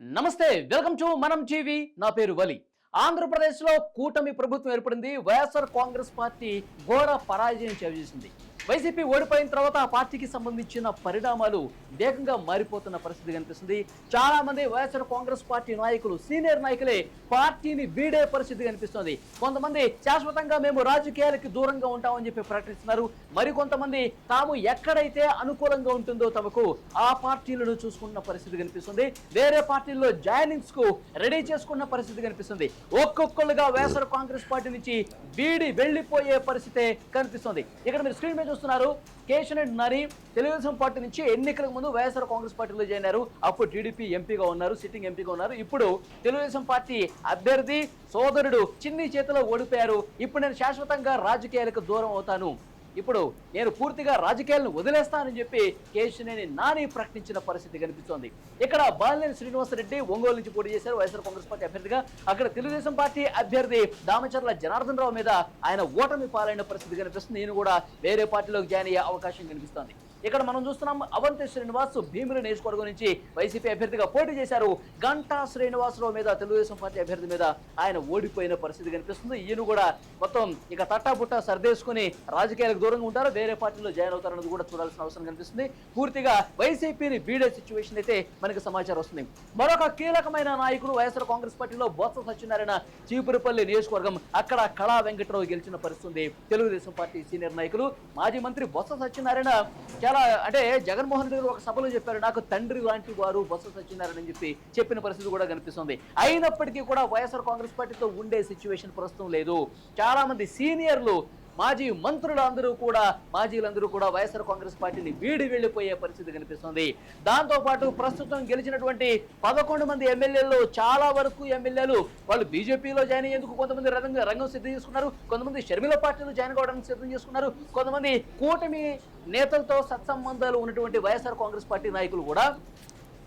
నమస్తే welcome to మనం TV. నా పేరు వలి. ఆంధ్రప్రదేశ్లో కూటమి ప్రభుత్వం ఏర్పడింది వైఎస్ఆర్ కాంగ్రెస్ పార్టీ ఘోర పరాజయం చేసింది వైసీపీ ఓడిపోయిన తర్వాత ఆ పార్టీకి సంబంధించిన పరిణామాలు వేగంగా మారిపోతున్న పరిస్థితి కనిపిస్తుంది. చాలా మంది వైఎస్ఆర్ కాంగ్రెస్ పార్టీ నాయకులు సీనియర్ నాయకులే పార్టీని వీడే పరిస్థితి కనిపిస్తుంది. కొంతమంది శాశ్వతంగా మేము రాజకీయాలకి దూరంగా ఉంటామని చెప్పి ప్రకటిస్తున్నారు. మరికొంతమంది తాము ఎక్కడైతే అనుకూలంగా ఉంటుందో తమకు ఆ పార్టీలను చూసుకున్న పరిస్థితి కనిపిస్తుంది. వేరే పార్టీల్లో జాయినింగ్స్కు రెడీ చేసుకున్న పరిస్థితి కనిపిస్తుంది. ఒక్కొక్కరుగా వైఎస్ఆర్ కాంగ్రెస్ పార్టీ నుంచి వీడి వెళ్ళిపోయే పరిస్థితే కనిపిస్తుంది. ఇక్కడ మీరు స్క్రీన్ మీద చూస్తున్నారు. కేశనెడ్ నరి తెలుగుదేశం పార్టీ నుంచి ఎన్నికలకు ముందు వైఎస్ఆర్ కాంగ్రెస్ పార్టీలో జాయిన్ అయ్యారు. అప్పుడు టీడీపీ ఎంపీగా ఉన్నారు సిట్టింగ్ ఎంపీగా ఉన్నారు. ఇప్పుడు తెలుగుదేశం పార్టీ అభ్యర్థి సోదరుడు చిన్ని చేతిలో ఓడిపోయారు. ఇప్పుడు నేను శాశ్వతంగా రాజకీయాలకు దూరం అవుతాను. ఇప్పుడు నేను పూర్తిగా రాజకీయాలను వదిలేస్తానని చెప్పి కేశినేని నాని ప్రకటించిన పరిస్థితి కనిపిస్తోంది. ఇక్కడ బాలినేని శ్రీనివాసరెడ్డి ఒంగోలు నుంచి పోటీ చేశారు. వైఎస్ఆర్ కాంగ్రెస్ పార్టీ అభ్యర్థిగా. అక్కడ తెలుగుదేశం పార్టీ అభ్యర్థి దామచర్ల జనార్దన్ రావు మీద ఆయన ఓటమి పాలైన పరిస్థితి కనిపిస్తుంది. నేను కూడా వేరే పార్టీలోకి జాయిన్ అయ్యే అవకాశం కనిపిస్తోంది. ఇక్కడ మనం చూస్తున్నాం అవంతి శ్రీనివాస్ భీముల నియోజకవర్గం నుంచి వైసీపీ అభ్యర్థిగా పోటీ చేశారు. గంటా శ్రీనివాసరావు మీద తెలుగుదేశం పార్టీ అభ్యర్థి మీద ఆయన ఓడిపోయిన పరిస్థితి కనిపిస్తుంది. ఈయన కూడా మొత్తం ఇక తట్టాపుట్ట సర్దేసుకుని రాజకీయాలకు దూరంగా ఉంటారు. వేరే పార్టీలో జాయిన్ అవుతారన్నది కూడా చూడాల్సిన అవసరం కనిపిస్తుంది. పూర్తిగా వైసీపీని బీడే సిచ్యువేషన్ అయితే మనకి సమాచారం వస్తుంది. మరొక కీలకమైన నాయకుడు వైఎస్ఆర్ కాంగ్రెస్ పార్టీలో బొత్స సత్యనారాయణ చీపురుపల్లి నియోజకవర్గం అక్కడ కళా వెంకటరావు గెలిచిన పరిస్థితి తెలుగుదేశం పార్టీ సీనియర్ నాయకులు మాజీ మంత్రి బొత్స సత్యనారాయణ చాలా అంటే జగన్మోహన్ రెడ్డి గారు ఒక సభలో చెప్పారు నాకు తండ్రి లాంటి వారు బొత్స సత్యనారాయణ అని చెప్పి చెప్పిన పరిస్థితి కూడా కనిపిస్తుంది. అయినప్పటికీ కూడా వైఎస్ఆర్ కాంగ్రెస్ పార్టీతో ఉండే సిచ్యువేషన్ ప్రస్తుతం లేదు. చాలా మంది సీనియర్లు మాజీ మంత్రులందరూ కూడా మాజీలందరూ కూడా వైఎస్ఆర్ కాంగ్రెస్ పార్టీని వీడి వెళ్ళిపోయే పరిస్థితి కనిపిస్తుంది. దాంతో పాటు ప్రస్తుతం గెలిచినటువంటి పదకొండు మంది ఎమ్మెల్యేలు చాలా వరకు ఎమ్మెల్యేలు వాళ్ళు బీజేపీలో జాయిన్ అయ్యేందుకు కొంతమంది రంగం రంగం సిద్ధం చేసుకున్నారు. కొంతమంది షర్మిల పార్టీలో జాయిన్ కావడానికి సిద్ధం చేసుకున్నారు. కొంతమంది కూటమి నేతలతో సత్సంబంధాలు ఉన్నటువంటి వైఎస్ఆర్ కాంగ్రెస్ పార్టీ నాయకులు కూడా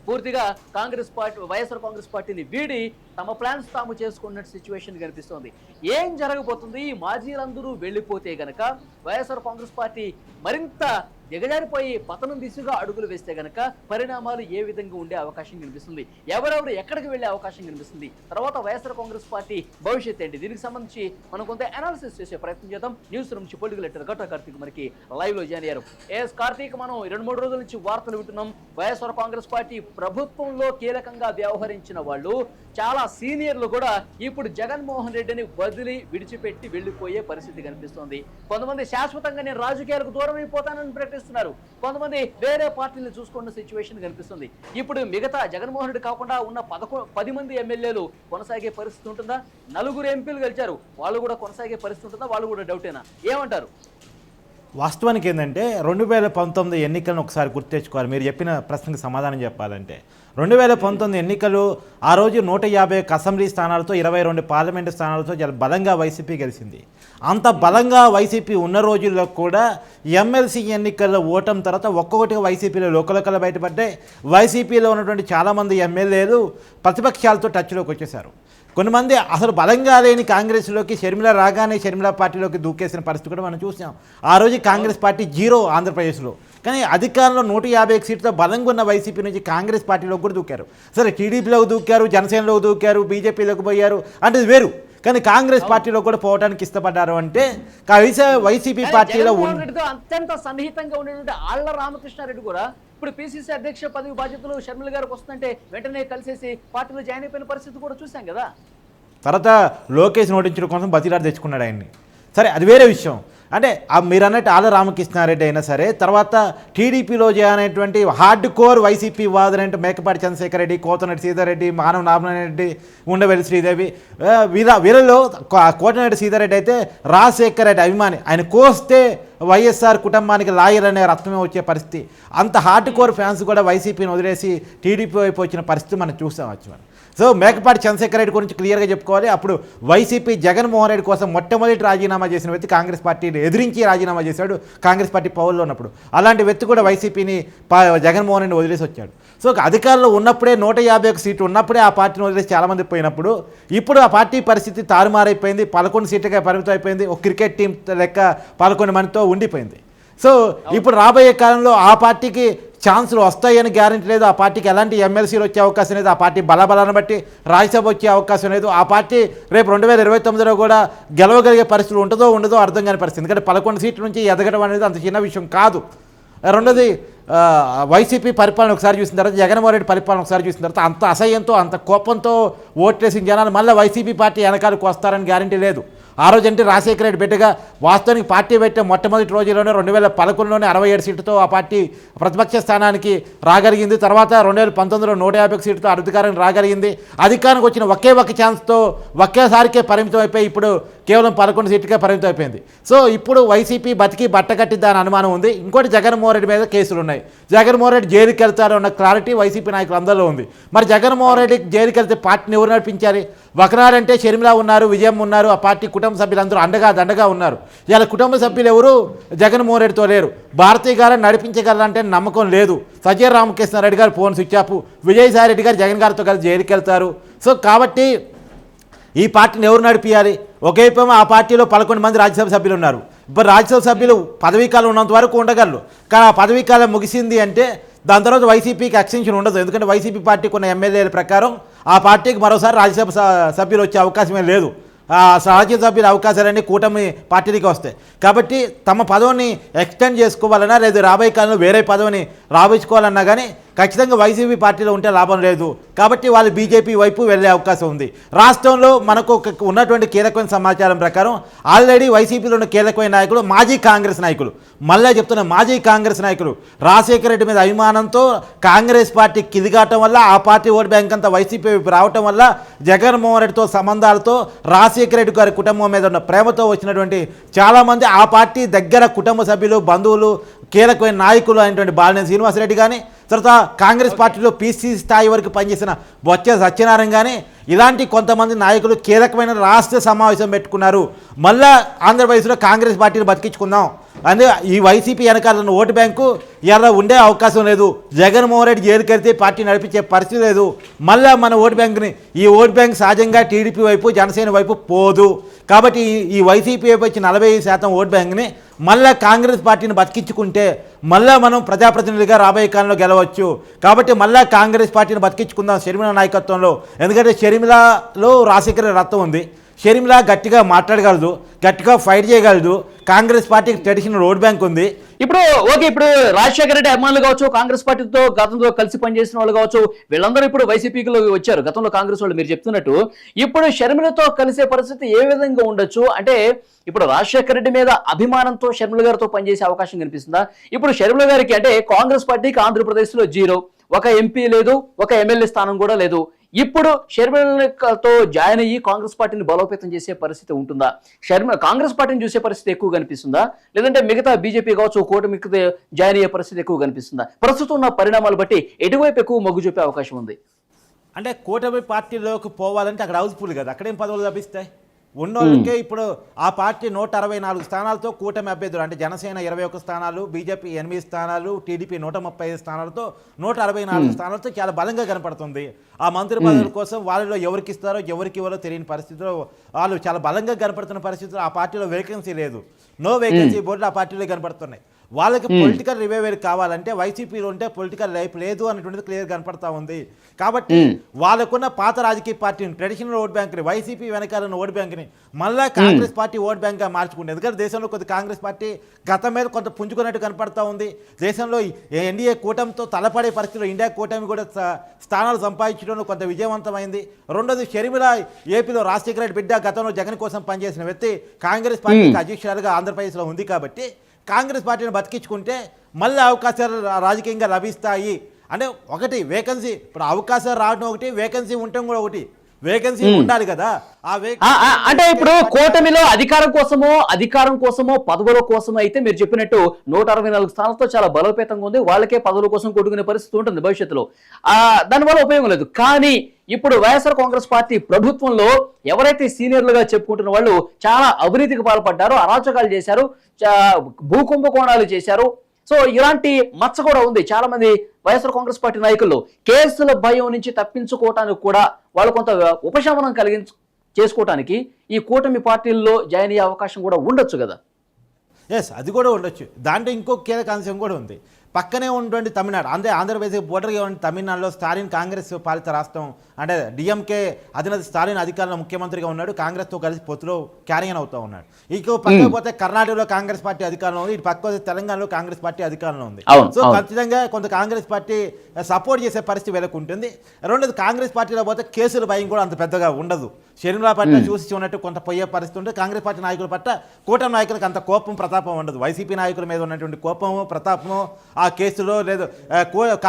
పూర్తిగా కాంగ్రెస్ పార్టీ వైఎస్ఆర్ కాంగ్రెస్ పార్టీని వీడి తమ ప్లాన్స్ తాము చేసుకున్న సిచ్యువేషన్ కనిపిస్తోంది. ఏం జరగబోతుంది? ఈ మాజీలందరూ వెళ్ళిపోతే గనక వైఎస్ఆర్ కాంగ్రెస్ పార్టీ మరింత దిగజారిపోయి పతనం దిశగా అడుగులు వేస్తే గనక పరిణామాలు ఏ విధంగా ఉండే అవకాశం కనిపిస్తుంది? ఎవరెవరు ఎక్కడికి వెళ్ళే అవకాశం కనిపిస్తుంది? తర్వాత వైఎస్ఆర్ కాంగ్రెస్ పార్టీ భవిష్యత్ ఏంటి? దీనికి సంబంధించి మనం కొంత అనాలిసిస్ చేసే ప్రయత్నం చేద్దాం. న్యూస్ నుంచి పొలిటికల్ లెటర్ గట్ట కార్తీక్ మనకి లైవ్లో జాయిన్ అయ్యారు. ఎస్ కార్తీక్ మనం రెండు మూడు రోజుల నుంచి వార్తలు వింటున్నాం. వైఎస్ఆర్ కాంగ్రెస్ పార్టీ ప్రభుత్వంలో కీలకంగా వ్యవహరించిన వాళ్ళు చాలా సీనియర్లు కూడా ఇప్పుడు జగన్మోహన్ రెడ్డిని వదిలి విడిచిపెట్టి వెళ్ళిపోయే పరిస్థితి కనిపిస్తోంది. కొంతమంది శాశ్వతంగా నేను రాజకీయాలకు దూరం అయిపోతానని ప్రకటిస్తున్నారు. కొంతమంది వేరే పార్టీలను చూసుకున్న సిచ్యువేషన్ కనిపిస్తుంది. ఇప్పుడు మిగతా జగన్మోహన్ రెడ్డి కాకుండా ఉన్న పదకొ పది మంది ఎమ్మెల్యేలు కొనసాగే పరిస్థితి ఉంటుందా? నలుగురు ఎంపీలు గెలిచారు. వాళ్ళు కూడా కొనసాగే పరిస్థితి ఉంటుందా? వాళ్ళు కూడా డౌటేనా ఏమంటారు? వాస్తవానికి ఏంటంటే రెండు వేల పంతొమ్మిది ఎన్నికలను ఒకసారి గుర్తు తెచ్చుకోవాలి. మీరు చెప్పిన ప్రశ్నకు సమాధానం చెప్పాలంటే. రెండు వేల పంతొమ్మిది ఎన్నికలు ఆ రోజు నూట యాభై అసెంబ్లీ స్థానాలతో ఇరవై రెండు పార్లమెంటు స్థానాలతో చాలా బలంగా వైసీపీ గెలిచింది. అంత బలంగా వైసీపీ ఉన్న రోజుల్లో కూడా ఎమ్మెల్సీ ఎన్నికల్లో ఓటం తర్వాత ఒక్కొక్కటిగా వైసీపీలో లోకలకల బయటపడ్డాయి. వైసీపీలో ఉన్నటువంటి చాలామంది ఎమ్మెల్యేలు ప్రతిపక్షాలతో టచ్లోకి వచ్చేసారు కొంతమంది అసలు బలంగా లేని కాంగ్రెస్లోకి షర్మిల రాగానే షర్మిల పార్టీలోకి దూకేసిన పరిస్థితి కూడా మనం చూసాం ఆ రోజు కాంగ్రెస్ పార్టీ జీరో ఆంధ్రప్రదేశ్లో. కానీ అధికారంలో నూట యాభై సీట్లతో బలంగా ఉన్న వైసీపీ నుంచి కాంగ్రెస్ పార్టీలోకి కూడా దూకారు. సరే టీడీపీలోకి దూకారు జనసేనలోకి దూకారు బీజేపీలోకి పోయారు. అంటే ఇది వేరు. కానీ కాంగ్రెస్ పార్టీలో కూడా పోవడానికి ఇష్టపడ్డారు అంటే వైసీపీ పార్టీలో అత్యంత సన్నిహితంగా ఉండేటువంటి ఆళ్ళ రామకృష్ణారెడ్డి కూడా ఇప్పుడు పిసిసి అధ్యక్ష పదవి బాధ్యతలు షర్మిల గారికి వస్తుందంటే వెంటనే కలిసేసి పార్టీలో జాయిన్ అయిపోయిన పరిస్థితి కూడా చూసాం కదా. తర్వాత లోకేష్ నోటించడం కోసం బతిలాడు తెచ్చుకున్నాడు ఆయన్ని. సరే అది వేరే విషయం. అంటే ఆ మీరు అన్నట్టు ఆల రామకృష్ణారెడ్డి అయినా సరే తర్వాత టీడీపీలో అనేటువంటి హార్డ్ కోర్ వైసీపీ వాదులంటే మేకపాటి చంద్రశేఖర్ రెడ్డి కోతనటి సీతారెడ్డి మానవ నారాయణరెడ్డి ఉండవెల్లి శ్రీదేవి ఆ, వీళ్ళ వీళ్ళలో సీతారెడ్డి అయితే రాజశేఖర్ రెడ్డి అభిమాని. ఆయన కోస్తే వైఎస్ఆర్ కుటుంబానికి లాయర్ అనే రత్నమే వచ్చే పరిస్థితి. అంత హార్డ్ కోర్ ఫ్యాన్స్ కూడా వైసీపీని వదిలేసి టీడీపీ వైపు వచ్చిన పరిస్థితి మనం చూసాం వచ్చి మనం సో మేకపాటి చంద్రశేఖర్ రెడ్డి గురించి క్లియర్గా చెప్పుకోవాలి. అప్పుడు వైసీపీ జగన్మోహన్ రెడ్డి కోసం మొట్టమొదటి రాజీనామా చేసిన వ్యక్తి కాంగ్రెస్ పార్టీని ఎదిరించి రాజీనామా చేశాడు కాంగ్రెస్ పార్టీ పవర్లో ఉన్నప్పుడు. అలాంటి వ్యక్తి కూడా వైసీపీని జగన్మోహన్ రెడ్డి వదిలేసి వచ్చాడు. సో అధికారంలో ఉన్నప్పుడే నూట యాభై ఒక సీటు ఉన్నప్పుడే ఆ పార్టీని వదిలేసి చాలామంది పోయినప్పుడు ఇప్పుడు ఆ పార్టీ పరిస్థితి తారుమారైపోయింది పదకొండు సీట్లుగా పరిమితం అయిపోయింది ఒక క్రికెట్ టీం లెక్క పదకొండు మందితో ఉండిపోయింది. సో ఇప్పుడు రాబోయే కాలంలో ఆ పార్టీకి ఛాన్సులు వస్తాయని గ్యారెంటీ లేదు ఆ పార్టీకి ఎలాంటి ఎమ్మెల్సీలు వచ్చే అవకాశం లేదు ఆ పార్టీ బలబలాన్ని బట్టి రాజ్యసభ వచ్చే అవకాశం లేదు ఆ పార్టీ రేపు రెండు వేల ఇరవై తొమ్మిదిలో కూడా గెలవగలిగే పరిస్థితులు ఉంటుందో ఉండదో అర్థం కాని పరిస్థితి. ఎందుకంటే పదకొండు సీట్ల నుంచి ఎదగడం అనేది అంత చిన్న విషయం కాదు. రెండోది వైసీపీ పరిపాలన ఒకసారి చూసిన తర్వాత జగన్మోహన్ రెడ్డి పరిపాలన ఒకసారి చూసిన తర్వాత అంత అసహ్యంతో అంత కోపంతో ఓట్లేసిన జనాలు మళ్ళీ వైసీపీ పార్టీ వెనకాలకు వస్తారని గ్యారంటీ లేదు. ఆ రోజంటే రాజశేఖర రెడ్డి బిడ్డగా వాస్తవానికి పార్టీ పెట్టే మొట్టమొదటి రోజుల్లోనే రెండు వేల పదకొండులోనే అరవై ఏడు సీటుతో ఆ పార్టీ ప్రతిపక్ష స్థానానికి రాగలిగింది. తర్వాత రెండు వేల పంతొమ్మిదిలో నూట యాభై సీటుతో అధికారానికి రాగలిగింది. అధికారానికి వచ్చిన ఒకే ఒక ఛాన్స్తో ఒకేసారికే పరిమితం అయిపోయి ఇప్పుడు కేవలం పదకొండు సీట్లుగా పరిమితం అయిపోయింది. సో ఇప్పుడు వైసీపీ బతికి బట్ట కట్టిద్దా అనుమానం ఉంది. ఇంకోటి జగన్మోహన్ రెడ్డి మీద కేసులు ఉన్నాయి. జగన్మోహన్ రెడ్డి జైలుకి వెళ్తారన్న క్లారిటీ వైసీపీ నాయకులు అందరిలో ఉంది. మరి జగన్మోహన్ రెడ్డి జైలుకి వెళ్తే పార్టీని ఎవరు నడిపించాలి? ఒకనాడంటే షర్మిల ఉన్నారు విజయం ఉన్నారు ఆ పార్టీ కుటుంబ సభ్యులందరూ అండగా దండగా ఉన్నారు. ఇలా కుటుంబ సభ్యులు ఎవరు? జగన్మోహన్ రెడ్డితో లేరు. భారతీయ గారిని నడిపించగలరంటే నమ్మకం లేదు. Sajjala Ramakrishna Reddy garu phone switch off. Vijayasai Reddy garu Jagan గారితో కలిసి జైలుకి వెళ్తారు సో కాబట్టి ఈ పార్టీని ఎవరు నడిపించాలి ఒకేపేమో ఆ పార్టీలో పదకొండు మంది రాజ్యసభ సభ్యులు ఉన్నారు ఇప్పుడు రాజ్యసభ సభ్యులు పదవీకాలం ఉన్నంత వరకు ఉండగలరు. కానీ ఆ పదవీ కాలం ముగిసింది అంటే దాని తర్వాత వైసీపీకి ఎక్స్టెన్షన్ ఉండదు. ఎందుకంటే వైసీపీ పార్టీకి ఉన్న ఎమ్మెల్యేల ప్రకారం ఆ పార్టీకి మరోసారి రాజ్యసభ సభ్యులు వచ్చే అవకాశమే లేదు. ఆ రాజ్యసభ్యుల అవకాశాలన్నీ కూటమి పార్టీలకి వస్తాయి. కాబట్టి తమ పదవిని ఎక్స్టెండ్ చేసుకోవాలన్నా లేదు రాబోయే కాలంలో వేరే పదవిని రాబోయించుకోవాలన్నా కానీ ఖచ్చితంగా వైసీపీ పార్టీలో ఉంటే లాభం లేదు. కాబట్టి వాళ్ళు బీజేపీ వైపు వెళ్ళే అవకాశం ఉంది. రాష్ట్రంలో మనకు ఒక ఉన్నటువంటి కీలకమైన సమాచారం ప్రకారం ఆల్రెడీ వైసీపీలో ఉన్న కీలకమైన నాయకులు మాజీ కాంగ్రెస్ నాయకులు. మళ్ళీ చెప్తున్న మాజీ కాంగ్రెస్ నాయకులు. రాజశేఖర రెడ్డి మీద అభిమానంతో కాంగ్రెస్ పార్టీ కిదిగాటం వల్ల ఆ పార్టీ ఓటు బ్యాంక్ అంతా వైసీపీ వైపు రావటం వల్ల జగన్మోహన్ రెడ్డితో సంబంధాలతో రాజశేఖర రెడ్డి గారి కుటుంబం మీద ఉన్న ప్రేమతో వచ్చినటువంటి చాలామంది ఆ పార్టీ దగ్గర కుటుంబ సభ్యులు బంధువులు కీలకమైన నాయకులు అయినటువంటి బాలినేని శ్రీనివాసరెడ్డి కానీ తర్వాత కాంగ్రెస్ పార్టీలో పీసీ స్థాయి వరకు పనిచేసిన బొత్స సత్యనారాయణ కానీ ఇలాంటి కొంతమంది నాయకులు కీలకమైన రాష్ట్ర సమావేశం పెట్టుకున్నారు. మళ్ళా ఆంధ్రప్రదేశ్లో కాంగ్రెస్ పార్టీని బతికించుకుందాం. అంటే ఈ వైసీపీ వెనకాల ఉన్న ఓటు బ్యాంకు ఇలా ఉండే అవకాశం లేదు. జగన్మోహన్ రెడ్డి జైలుకి వెళ్తే పార్టీ నడిపించే పరిస్థితి లేదు. మళ్ళా మన ఓటు బ్యాంక్ని ఈ ఓటు బ్యాంక్ సహజంగా టీడీపీ వైపు జనసేన వైపు పోదు. కాబట్టి ఈ- ఈ వైసీపీ వైపు వచ్చి నలభై శాతం ఓటు బ్యాంక్ని మళ్ళా కాంగ్రెస్ పార్టీని బతికించుకుంటే మళ్ళా మనం ప్రజాప్రతినిధిగా రాబోయే కాలంలో గెలవచ్చు. కాబట్టి మళ్ళా కాంగ్రెస్ పార్టీని బతికించుకుందాం షర్మిల నాయకత్వంలో. ఎందుకంటే షర్మిలలో రాజశేఖర రత్నం ఉంది. షర్మిలా గట్టిగా మాట్లాడగలదు గట్టిగా ఫైట్ చేయగలదు. కాంగ్రెస్ పార్టీకి ట్రెడిషనల్ రోడ్ బ్యాంక్ ఉంది. ఇప్పుడు ఓకే ఇప్పుడు రాజశేఖర రెడ్డి అభిమానులు కావచ్చు కాంగ్రెస్ పార్టీతో గతంలో కలిసి పనిచేసిన వాళ్ళు కావచ్చు వీళ్ళందరూ ఇప్పుడు వైసీపీకి వచ్చారు. గతంలో కాంగ్రెస్ వాళ్ళు మీరు చెప్తున్నట్టు ఇప్పుడు షర్మిలతో కలిసే పరిస్థితి ఏ విధంగా ఉండొచ్చు? అంటే ఇప్పుడు రాజశేఖర రెడ్డి మీద అభిమానంతో షర్మిల గారితో పనిచేసే అవకాశం కనిపిస్తుందా? ఇప్పుడు షర్మిల గారికి అంటే కాంగ్రెస్ పార్టీకి ఆంధ్రప్రదేశ్లో జీరో. ఒక ఎంపీ లేదు ఒక ఎమ్మెల్యే స్థానం కూడా లేదు. ఇప్పుడు షర్మిలతో జాయిన్ అయ్యి కాంగ్రెస్ పార్టీని బలోపేతం చేసే పరిస్థితి ఉంటుందా? షర్మి కాంగ్రెస్ పార్టీని చూసే పరిస్థితి ఎక్కువ కనిపిస్తుందా? లేదంటే మిగతా బీజేపీ కావచ్చు కూటమికి జాయిన్ అయ్యే పరిస్థితి ఎక్కువ కనిపిస్తుందా? ప్రస్తుతం ఉన్న పరిణామాలు బట్టి ఎటువైపు ఎక్కువ మొగ్గు చూపే అవకాశం ఉంది? అంటే కూటమి పార్టీలోకి పోవాలంటే అక్కడ హౌస్ఫుల్ కదా. అక్కడేం పదవులు లభిస్తాయి? ఉన్నోళ్ళకే ఇప్పుడు ఆ పార్టీ నూట అరవై నాలుగు స్థానాలతో కూటమి అభ్యర్థులు అంటే జనసేన ఇరవై ఒక్క స్థానాలు బీజేపీ ఎనిమిది స్థానాలు టీడీపీ నూట ముప్పై ఐదు స్థానాలతో నూట అరవై నాలుగు స్థానాలతో చాలా బలంగా కనపడుతుంది. ఆ మంత్రి పదవుల కోసం వాళ్ళలో ఎవరికి ఇస్తారో ఎవరికి ఇవ్వాలో తెలియని పరిస్థితిలో వాళ్ళు చాలా బలంగా కనపడుతున్న పరిస్థితిలో ఆ పార్టీలో వేకెన్సీ లేదు. నో వేకెన్సీ బోర్డులు ఆ పార్టీలో కనపడుతున్నాయి. వాళ్ళకి పొలిటికల్ రివైవల్ కావాలంటే వైసీపీలో ఉంటే పొలిటికల్ లైఫ్ లేదు అనేటువంటిది క్లియర్ కనపడతా ఉంది. కాబట్టి వాళ్ళకున్న పాత రాజకీయ పార్టీని ట్రెడిషనల్ ఓట్ బ్యాంక్ని వైసీపీ వెనకాల ఉన్న ఓట్ బ్యాంక్ని మళ్ళా కాంగ్రెస్ పార్టీ ఓట్ బ్యాంక్గా మార్చుకుంది. ఎందుకంటే దేశంలో కొద్ది కాంగ్రెస్ పార్టీ గతం మీద కొంత పుంజుకున్నట్టు కనపడతా ఉంది. దేశంలో ఎన్డీఏ కూటమితో తలపడే పరిస్థితిలో ఇండియా కూటమి కూడా స్థానాలు సంపాదించడంలో కొంత విజయవంతమైంది. రెండోది షర్మిల ఏపీలో రాజశేఖర రెడ్డి బిడ్డ గతంలో జగన్ కోసం పనిచేసిన వ్యక్తి కాంగ్రెస్ పార్టీకి అధ్యక్షురాలుగా ఆంధ్రప్రదేశ్లో ఉంది కాబట్టి కాంగ్రెస్ పార్టీని బతికించుకుంటే మళ్ళీ అవకాశాలు రాజకీయంగా లభిస్తాయి. అంటే ఒకటి వేకెన్సీ ఇప్పుడు అవకాశాలు రావడం ఒకటి వేకెన్సీ ఉండటం కూడా ఒకటి. వేకెన్సీ ఉండాలి కదా. ఆ అంటే ఇప్పుడు కూటమిలో అధికారం కోసమో అధికారం కోసమో పదవుల కోసమో అయితే మీరు చెప్పినట్టు నూట అరవై నాలుగు స్థానాలతో చాలా బలోపేతంగా ఉంది. వాళ్ళకే పదవుల కోసం కొట్టుకునే పరిస్థితి ఉంటుంది భవిష్యత్తులో. ఆ దానివల్ల ఉపయోగం లేదు. కానీ ఇప్పుడు వైఎస్ఆర్ కాంగ్రెస్ పార్టీ ప్రభుత్వంలో ఎవరైతే సీనియర్లుగా చెప్పుకుంటున్న వాళ్ళు చాలా అవినీతికి పాల్పడ్డారు అరాచకాలు చేశారు చా- భూ కుంభకోణాలు చేశారు సో ఇలాంటి మచ్చ కూడా ఉంది. చాలా మంది వైఎస్ఆర్ కాంగ్రెస్ పార్టీ నాయకుల్లో కేసుల భయం నుంచి తప్పించుకోవటానికి కూడా వాళ్ళు కొంత ఉపశమనం కలిగించు చేసుకోవటానికి ఈ కూటమి పార్టీల్లో జాయిన్ అయ్యే అవకాశం కూడా ఉండొచ్చు కదా? ఎస్ అది కూడా ఉండొచ్చు. దాంట్లో ఇంకో కీలక అంశం కూడా ఉంది. పక్కనే ఉన్నటువంటి తమిళనాడు ఆంధ్ర ఆంధ్రప్రదేశ్ బోర్డర్గా ఉన్న తమిళనాడులో స్టాలిన్ కాంగ్రెస్ పాలిత రాష్ట్రం అంటే డిఎంకే అధినేత స్టాలిన్ అధికారంలో ముఖ్యమంత్రిగా ఉన్నాడు కాంగ్రెస్తో కలిసి పొత్తులో క్యారియన్ అవుతూ ఉన్నాడు. ఇక పక్కకు పోతే కర్ణాటకలో కాంగ్రెస్ పార్టీ అధికారంలో ఉంది ఇటు పక్క తెలంగాణలో కాంగ్రెస్ పార్టీ అధికారంలో ఉంది. సో. ఖచ్చితంగా కొంత కాంగ్రెస్ పార్టీ సపోర్ట్ చేసే పరిస్థితి వీళ్ళకు ఉంటుంది. రెండోది కాంగ్రెస్ పార్టీలో పోతే కేసుల భయం కూడా అంత పెద్దగా ఉండదు. షర్మిలా పట్ల చూసి ఉన్నట్టు కొంత పోయే పరిస్థితి ఉంటుంది కాంగ్రెస్ పార్టీ నాయకుల పట్ల కూటమి నాయకులకు అంత కోపం ప్రతాపం ఉండదు. వైసీపీ నాయకుల మీద ఉన్నటువంటి కోపము ప్రతాపము ఆ కేసులో లేదు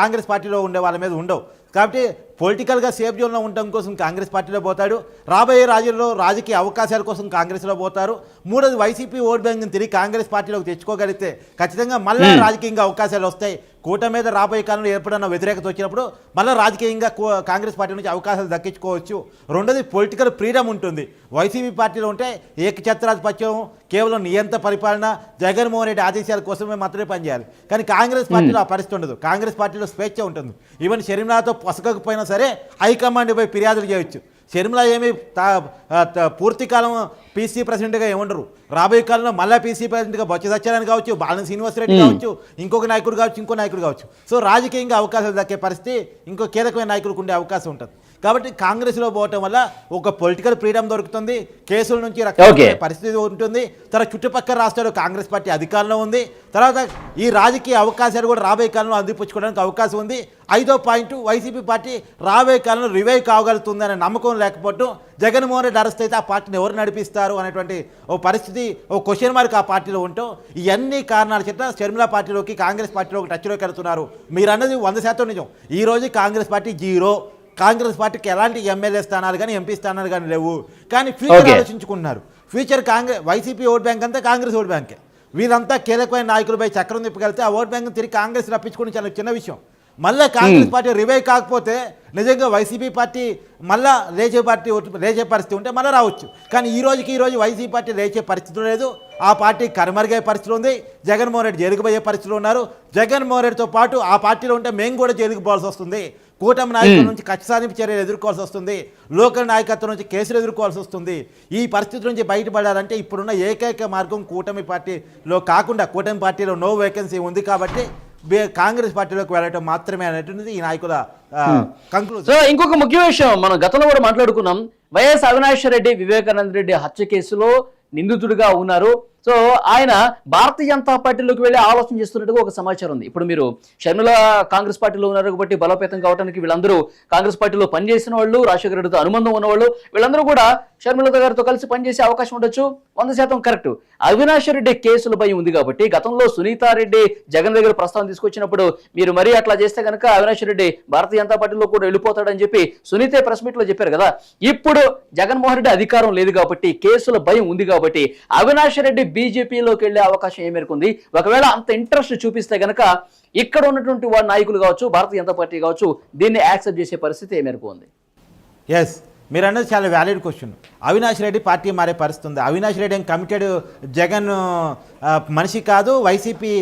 కాంగ్రెస్ పార్టీలో ఉండే వాళ్ళ మీద ఉండవు. కాబట్టి పొలిటికల్గా సేఫ్ జోన్లో ఉండడం కోసం కాంగ్రెస్ పార్టీలో పోతాడు. రాబోయే రాజుల్లో రాజకీయ అవకాశాల కోసం కాంగ్రెస్లో పోతారు. మూడోది వైసీపీ ఓట్ బ్యాంక్ని తిరిగి కాంగ్రెస్ పార్టీలోకి తెచ్చుకోగలిగితే ఖచ్చితంగా మళ్ళీ రాజకీయంగా అవకాశాలు వస్తాయి. కూటమి మీద రాబోయే కాలంలో ఎప్పుడన్నా వ్యతిరేకత వచ్చినప్పుడు మళ్ళీ రాజకీయంగా కాంగ్రెస్ పార్టీ నుంచి అవకాశాలు దక్కించుకోవచ్చు. రెండోది పొలిటికల్ ఫ్రీడమ్ ఉంటుంది. వైసీపీ పార్టీలో ఉంటే ఏకఛత్రాధిపత్యం కేవలం నియంత పరిపాలన జగన్మోహన్ రెడ్డి ఆదేశాల కోసమే మాత్రమే పనిచేయాలి. కానీ కాంగ్రెస్ పార్టీలో ఆ పరిస్థితి ఉండదు. కాంగ్రెస్ పార్టీలో స్వేచ్ఛ ఉంటుంది. ఈవెన్ షర్మిలాతో పొసగకపోయినా సరే హైకమాండ్ పోయి ఫిర్యాదులు చేయొచ్చు. షర్మిల ఏమి తా- ఆ, త- పూర్తి కాలం పీసీ ప్రెసిడెంట్గా ఏముండరు. రాబోయే కాలంలో మళ్ళీ పీసీ ప్రెసిడెంట్గా బొత్స సత్యనారాయణ కావచ్చు బాలన శ్రీనివాసరెడ్డి కావచ్చు ఇంకొక నాయకుడు కావచ్చు ఇంకో నాయకుడు కావచ్చు. సో రాజకీయంగా అవకాశాలు దక్కే పరిస్థితి ఇంకో కీలకమైన నాయకులకు ఉండే అవకాశం ఉంటుంది. కాబట్టి కాంగ్రెస్లో పోవటం వల్ల ఒక పొలిటికల్ ఫ్రీడమ్ దొరుకుతుంది కేసుల నుంచి రక్షణ పరిస్థితి ఉంటుంది. తర్వాత చుట్టుపక్కల రాష్ట్రాల్లో కాంగ్రెస్ పార్టీ అధికారంలో ఉంది. తర్వాత ఈ రాజకీయ అవకాశాలు కూడా రాబోయే కాలంలో అందిపుచ్చుకోవడానికి అవకాశం ఉంది. ఐదో పాయింట్ వైసీపీ పార్టీ రాబోయే కాలంలో రివైవ్ కాగలుగుతుంది అనే నమ్మకం లేకపోవడం జగన్మోహన్ రెడ్డి అరెస్ట్ అయితే ఆ పార్టీని ఎవరు నడిపిస్తారు అనేటువంటి ఓ పరిస్థితి ఓ క్వశ్చన్ మార్క్ ఆ పార్టీలో ఉంటాం ఇవన్నీ కారణాల చేత షర్మిల పార్టీలోకి కాంగ్రెస్ పార్టీలోకి టచ్లోకి వెళ్తున్నారు. మీరు అన్నది వంద శాతం నిజం. ఈ రోజు కాంగ్రెస్ పార్టీ జీరో. కాంగ్రెస్ పార్టీకి ఎలాంటి ఎమ్మెల్యే స్థానాలు కానీ ఎంపీ స్థానాలు కానీ లేవు. కానీ future. ఆలోచించుకుంటున్నారు. Future Congress YCP vote bank అంతా కాంగ్రెస్ ఓట్ బ్యాంకే. వీరంతా కీలకమైన నాయకులపై చక్రం తిప్పగలితే ఆ ఓట్ బ్యాంక్ తిరిగి కాంగ్రెస్ రప్పించుకుని చాలా చిన్న విషయం. మళ్ళీ కాంగ్రెస్ పార్టీ రివైవ్ కాకపోతే నిజంగా వైసీపీ పార్టీ మళ్ళా లేచే పార్టీ లేచే పరిస్థితి ఉంటే మళ్ళీ రావచ్చు. కానీ ఈ రోజుకి ఈ రోజు వైసీపీ పార్టీ లేచే పరిస్థితి లేదు. ఆ పార్టీ కనుమరుగే పరిస్థితి ఉంది. జగన్మోహన్ రెడ్డి పోయే పరిస్థితిలో ఉన్నారు. జగన్మోహన్ రెడ్డితో పాటు ఆ పార్టీలో ఉంటే మేము కూడా జైలుకు పోవాల్సి వస్తుంది. కూటమి నాయకుల నుంచి కక్ష సాధింపు చర్యలు ఎదుర్కోవాల్సి వస్తుంది. లోకల్ నాయకత్వం నుంచి కేసులు ఎదుర్కోవాల్సి వస్తుంది. ఈ పరిస్థితి నుంచి బయటపడాలంటే ఇప్పుడున్న ఏకైక మార్గం కూటమి పార్టీలో కాకుండా కూటమి పార్టీలో నో వేకెన్సీ ఉంది కాబట్టి కాంగ్రెస్ పార్టీలోకి వెళ్ళటం మాత్రమే అనేటువంటిది ఈ నాయకుల కంక్లూజన్ సో ఇంకొక ముఖ్య విషయం మనం గతంలో కూడా మాట్లాడుకున్నాం. వైఎస్ అవినాష్ రెడ్డి వివేకానంద రెడ్డి హత్య కేసులో నిందితుడిగా ఉన్నారు. సో ఆయన భారతీయ జనతా పార్టీలోకి వెళ్ళి ఆలోచన చేస్తున్నట్టుగా ఒక సమాచారం ఉంది. ఇప్పుడు మీరు షర్మిల కాంగ్రెస్ పార్టీలో ఉన్నారు కాబట్టి బలోపేతం కావడానికి వీళ్ళందరూ కాంగ్రెస్ పార్టీలో పనిచేసిన వాళ్ళు రాజశేఖర రెడ్డితో అనుబంధం ఉన్నవాళ్ళు వీళ్ళందరూ కూడా షర్మిల గారితో కలిసి పనిచేసే అవకాశం ఉండొచ్చు. వంద శాతం కరెక్ట్. అవినాష్ రెడ్డి కేసుల భయం ఉంది కాబట్టి గతంలో సునీతారెడ్డి జగన్ దగ్గర ప్రస్తావన తీసుకొచ్చినప్పుడు మీరు మరీ అట్లా చేస్తే కనుక అవినాష్ రెడ్డి భారతీయ జనతా పార్టీలో కూడా వెళ్ళిపోతాడని చెప్పి సునీతే ప్రెస్ మీట్లో చెప్పారు కదా. ఇప్పుడు జగన్మోహన్ రెడ్డి అధికారం లేదు కాబట్టి కేసుల భయం ఉంది కాబట్టి అవినాష్ రెడ్డి బీజేపీలోకి వెళ్ళే అవకాశం ఏ మేరకు ఉంది? ఒకవేళ అంత ఇంట్రెస్ట్ చూపిస్తే గనక ఇక్కడ ఉన్నటువంటి వారి నాయకులు కావచ్చు భారతీయ జనతా పార్టీ కావచ్చు దీన్ని యాక్సెప్ట్ చేసే పరిస్థితి ఏ మేరకు ఉంది? ఎస్ మీరు అన్నది చాలా valid question Avinash Reddy party మారే పరిస్థితి ఉంది అవినాష్ రెడ్డి ఏం కమిటెడ్ జగన్ మనిషి కాదు వైసీపీ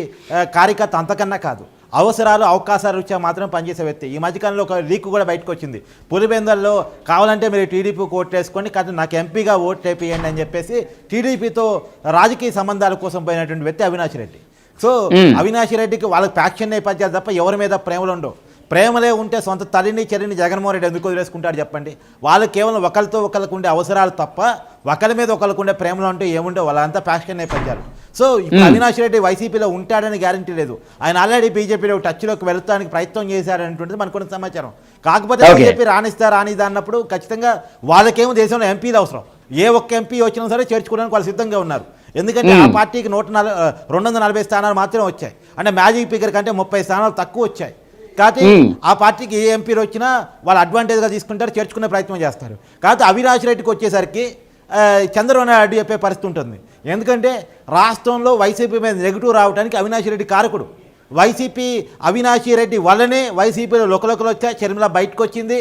కార్యకర్త అంతకన్నా కాదు. అవసరాలు అవకాశాలు ఇచ్చా మాత్రం పనిచేసే వ్యక్తి. ఈ మధ్యకాలంలో ఒక లీక్ కూడా బయటకు వచ్చింది. పులిబెందల్లో కావాలంటే మీరు టీడీపీకి ఓటు వేసుకొని కాదు నాకు ఎంపీగా ఓటు వేపియండి అని చెప్పేసి టీడీపీతో రాజకీయ సంబంధాల కోసం పోయినటువంటి వ్యక్తి అవినాష్ రెడ్డి. సో. అవినాష్ రెడ్డికి వాళ్ళకి ప్యాక్షన్ నేపథ్యాలు తప్ప ఎవరి మీద ప్రేమలు ఉండవు. ప్రేమలే ఉంటే సొంత తల్లిని చెల్లిని జగన్మోహన్ రెడ్డి ఎందుకు వదిలేసుకుంటాడు చెప్పండి. వాళ్ళు కేవలం ఒకరితో ఒకరికి ఉండే అవసరాలు తప్ప ఒకరి మీద ఒకరికి ఉండే ప్రేమలు ఉంటే ఏముండవు. వాళ్ళంతా ప్యాక్షన్ నేపథ్యాలు. సో ఇప్పుడు అవినాష్ రెడ్డి వైసీపీలో ఉంటాడని గ్యారంటీ లేదు. ఆయన ఆల్రెడీ బీజేపీలో టచ్లోకి వెళ్తానికి ప్రయత్నం చేశారనేటువంటిది మనకు ఉన్న సమాచారం. కాకపోతే. బీజేపీ రాణిస్తా రానిదా అన్నప్పుడు ఖచ్చితంగా వాళ్ళకేమో దేశంలో ఎంపీలు అవసరం. ఏ ఒక్క ఎంపీ వచ్చినా సరే చేర్చుకోవడానికి వాళ్ళు సిద్ధంగా ఉన్నారు. ఎందుకంటే ఆ పార్టీకి నూట నల రెండు వందల నలభై స్థానాలు మాత్రమే వచ్చాయి. అంటే మ్యాజిక్ ఫిగర్ కంటే ముప్పై స్థానాలు తక్కువ వచ్చాయి. కాబట్టి. ఆ పార్టీకి ఏ ఎంపీలు వచ్చినా వాళ్ళు అడ్వాంటేజ్గా తీసుకుంటారు చేర్చుకునే ప్రయత్నం చేస్తారు. కాకపోతే అవినాష్ రెడ్డికి వచ్చేసరికి చంద్రబాబు నాయుడు చెప్పే పరిస్థితి ఉంటుంది. ఎందుకంటే రాష్ట్రంలో వైసీపీ మీద నెగిటివ్ రావడానికి అవినాష్ రెడ్డి కారకుడు. వైసీపీ అవినాషి రెడ్డి వల్లనే వైసీపీలో లోకలోకలు వచ్చాయి. షర్మిల బయటకు వచ్చింది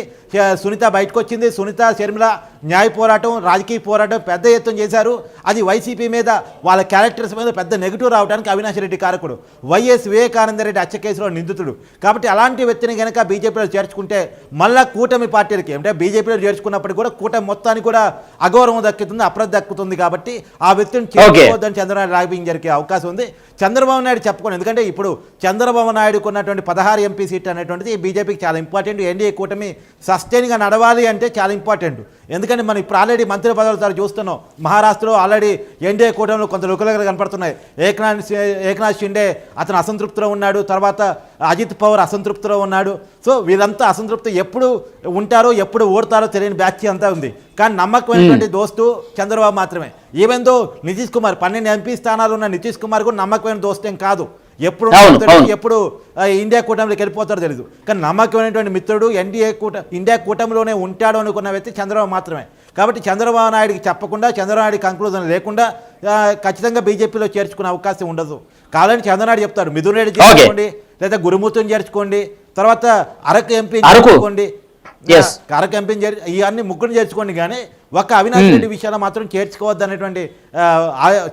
సునీత బయటకు వచ్చింది సునీత షర్మిల న్యాయ పోరాటం రాజకీయ పోరాటం పెద్ద ఎత్తున చేశారు. అది వైసీపీ మీద వాళ్ళ క్యారెక్టర్స్ మీద పెద్ద నెగిటివ్ రావడానికి అవినాష్ రెడ్డి కారకుడు. వైఎస్ వివేకానంద రెడ్డి హత్య కేసులో నిందితుడు. కాబట్టి అలాంటి వ్యక్తిని కనుక బీజేపీలో చేర్చుకుంటే మళ్ళా కూటమి పార్టీలకి అంటే బీజేపీలో చేర్చుకున్నప్పటికీ కూడా కూటమి మొత్తానికి కూడా అగౌరవం దక్కుతుంది అప్రద దక్కుతుంది కాబట్టి ఆ వ్యక్తిని చేర్చుకోవద్దని చంద్రబాబు నాయుడు లాబింగ్ జరిగే అవకాశం ఉంది. చంద్రబాబు నాయుడు చెప్పుకోండి. ఎందుకంటే ఇప్పుడు చంద్రబాబు నాయుడుకు ఉన్నటువంటి పదహారు ఎంపీ సీట్ అనేటువంటిది బీజేపీకి చాలా ఇంపార్టెంట్. ఎన్డీఏ కూటమి సస్టైన్గా నడవాలి అంటే చాలా ఇంపార్టెంట్. ఎందుకంటే మనం ఇప్పుడు ఆల్రెడీ మంత్రి పదవులు సార్ చూస్తున్నాం. మహారాష్ట్రలో ఆల్రెడీ ఎన్డీఏ కూటమిలో కొంత లుకలుకలు కనపడుతున్నాయి. ఏకనాథ్ ఏకనాథ్ షిండే అతను అసంతృప్తిలో ఉన్నాడు. తర్వాత అజిత్ పవార్ అసంతృప్తిలో ఉన్నాడు. సో వీళ్ళంతా అసంతృప్తి ఎప్పుడు ఉంటారో ఎప్పుడు ఓడతారో తెలియని బ్యాచ్ అంతా ఉంది. కానీ నమ్మకమైనటువంటి దోస్తు చంద్రబాబు మాత్రమే. ఈవెన్ దో నితీష్ కుమార్ పన్నెండు ఎంపీ స్థానాలు ఉన్న నితీష్ కుమార్ కూడా నమ్మకమైన దోస్తేం కాదు. ఎప్పుడు. ఎప్పుడు ఇండియా కూటమిలోకి వెళ్ళిపోతారో తెలియదు కానీ నమ్మకమైనటువంటి మిత్రుడు ఎన్డీఏ కూట ఇండియా కూటమిలోనే ఉంటాడు అనుకున్న వ్యక్తి చంద్రబాబు మాత్రమే కాబట్టి చంద్రబాబు నాయుడికి చెప్పకుండా చంద్రబాబు నాయుడు కంక్లూజన్ లేకుండా ఖచ్చితంగా బీజేపీలో చేర్చుకునే అవకాశం ఉండదు కావాలని చంద్రనాయుడు చెప్తాడు మిథున్ రెడ్డి. చేర్చుకోండి లేదా గురుమూర్తిని చేర్చుకోండి తర్వాత అరకు ఎంపీ. చేర్చుకోండి Yes. అరకు ఎంపీని చేర్ ఇవన్నీ ముగ్గురు చేర్చుకోండి కానీ ఒక్క అవినాష్ రెడ్డి విషయాల్లో మాత్రం చేర్చుకోవద్దు అనేటువంటి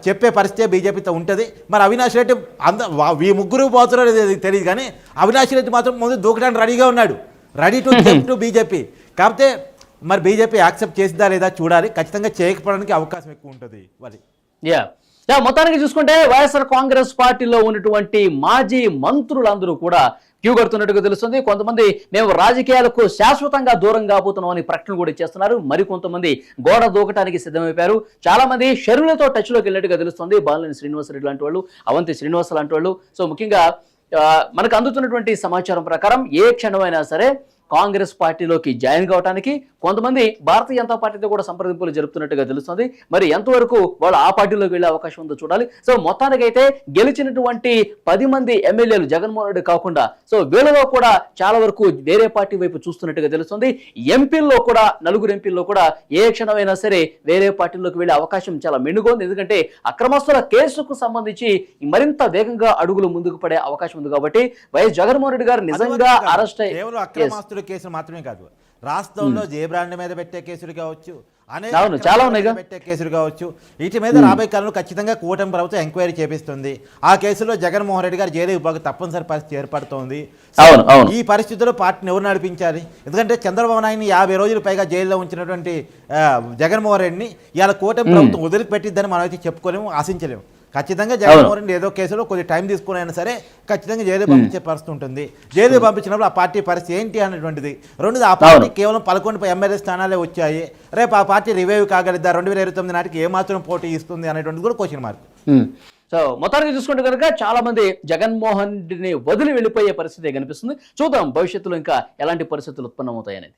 చెప్పే పరిస్థితి బీజేపీతో ఉంటుంది. మరి అవినాష్ రెడ్డి అంద వా- ఈ ముగ్గురు పోతారో లేదో తెలియదు కానీ అవినాష్ రెడ్డి మాత్రం ముందు దూకడానికి రెడీగా ఉన్నాడు. Ready to to BJP. కాకపోతే మరి బీజేపీ యాక్సెప్ట్ చేసిందా లేదా చూడాలి. ఖచ్చితంగా చేయకపోవడానికి అవకాశం ఎక్కువ ఉంటుంది. మరి యా యా మొత్తానికి చూసుకుంటే వైఎస్ఆర్ కాంగ్రెస్ పార్టీలో ఉన్నటువంటి మాజీ మంత్రులందరూ కూడా క్యూ కడుతున్నట్టుగా తెలుస్తుంది. కొంతమంది మేము రాజకీయాలకు శాశ్వతంగా దూరం కాబోతున్నామని ప్రకటన కూడా చేస్తున్నారు మరి కొంతమంది గోడ దూకటానికి సిద్ధమైపోయారు. చాలా మంది షర్మిలతో టచ్లోకి వెళ్ళినట్టుగా తెలుస్తుంది. బాలని శ్రీనివాసరెడ్డి లాంటి వాళ్ళు అవంతి శ్రీనివాస లాంటి వాళ్ళు. సో ముఖ్యంగా ఆ, మనకు అందుతున్నటువంటి సమాచారం ప్రకారం ఏ క్షణమైనా సరే కాంగ్రెస్ పార్టీలోకి జాయిన్ కావడానికి కొంతమంది భారతీయ జనతా పార్టీతో కూడా సంప్రదింపులు జరుపుతున్నట్టుగా తెలుస్తుంది. మరి ఎంతవరకు వాళ్ళు ఆ పార్టీలోకి వెళ్ళే అవకాశం ఉందో చూడాలి. సో మొత్తానికైతే గెలిచినటువంటి పది మంది ఎమ్మెల్యేలు జగన్మోహన్ రెడ్డి కాకుండా సో వీళ్ళలో కూడా చాలా వరకు వేరే పార్టీ వైపు చూస్తున్నట్టుగా తెలుస్తుంది. ఎంపీల్లో కూడా నలుగురు ఎంపీల్లో కూడా ఏ క్షణమైనా సరే వేరే పార్టీలోకి వెళ్ళే అవకాశం చాలా మెండుగోంది ఎందుకంటే అక్రమస్తుల కేసుకు సంబంధించి మరింత వేగంగా అడుగులు ముందుకు పడే అవకాశం ఉంది కాబట్టి వైఎస్ జగన్మోహన్ రెడ్డి గారు నిజంగా. అరెస్ట్ అక్రమాస్తుల కేసులు మాత్రమే కాదు. రాష్ట్రంలో జే బ్రాండ్ మీద పెట్టే కేసులు కావచ్చు అనేక చాలా మీద ఉన్నాయిగా. పెట్టే కేసులు కావచ్చు వీటి మీద రాబోయే కాలంలో ఖచ్చితంగా కూటమి ప్రభుత్వం ఎంక్వైరీ చేపిస్తుంది. ఆ కేసులో జగన్మోహన్ రెడ్డి గారు జైలు విభాగం తప్పనిసరి పరిస్థితి ఏర్పడుతోంది. ఈ పరిస్థితుల్లో పార్టీని ఎవరు నడిపించాలి? ఎందుకంటే చంద్రబాబు నాయుడిని యాభై రోజులు పైగా జైల్లో ఉంచినటువంటి జగన్మోహన్ రెడ్డిని ఇవాళ కూటమి ప్రభుత్వం వదిలిపెట్టిద్దని మనం అయితే చెప్పుకోలేము ఆశించలేము. ఖచ్చితంగా జగన్మోహన్ రెడ్డి ఏదో కేసులో కొద్ది టైం తీసుకుని అయినా సరే ఖచ్చితంగా జైలు పంపించే పరిస్థితి ఉంటుంది జైలు పంపించినప్పుడు ఆ పార్టీ పరిస్థితి ఏంటి అనేటువంటిది రెండు ఆ పార్టీ కేవలం పదకొండు ఎమ్మెల్యే స్థానాలే వచ్చాయి. రేపు ఆ పార్టీ రివైవ్ కాగలిద్దా? రెండు వేల ఇరవై తొమ్మిది నాటికి ఏమాత్రం పోటీ ఇస్తుంది అనేటువంటిది కూడా క్వశ్చన్ మార్క్. సో మొత్తానికి చూసుకుంటే కనుక చాలా మంది జగన్మోహన్ రెడ్డిని వదిలి వెళ్ళిపోయే పరిస్థితి కనిపిస్తుంది. చూద్దాం భవిష్యత్తులో ఇంకా ఎలాంటి పరిస్థితులు ఉత్పన్నమవుతాయనేది.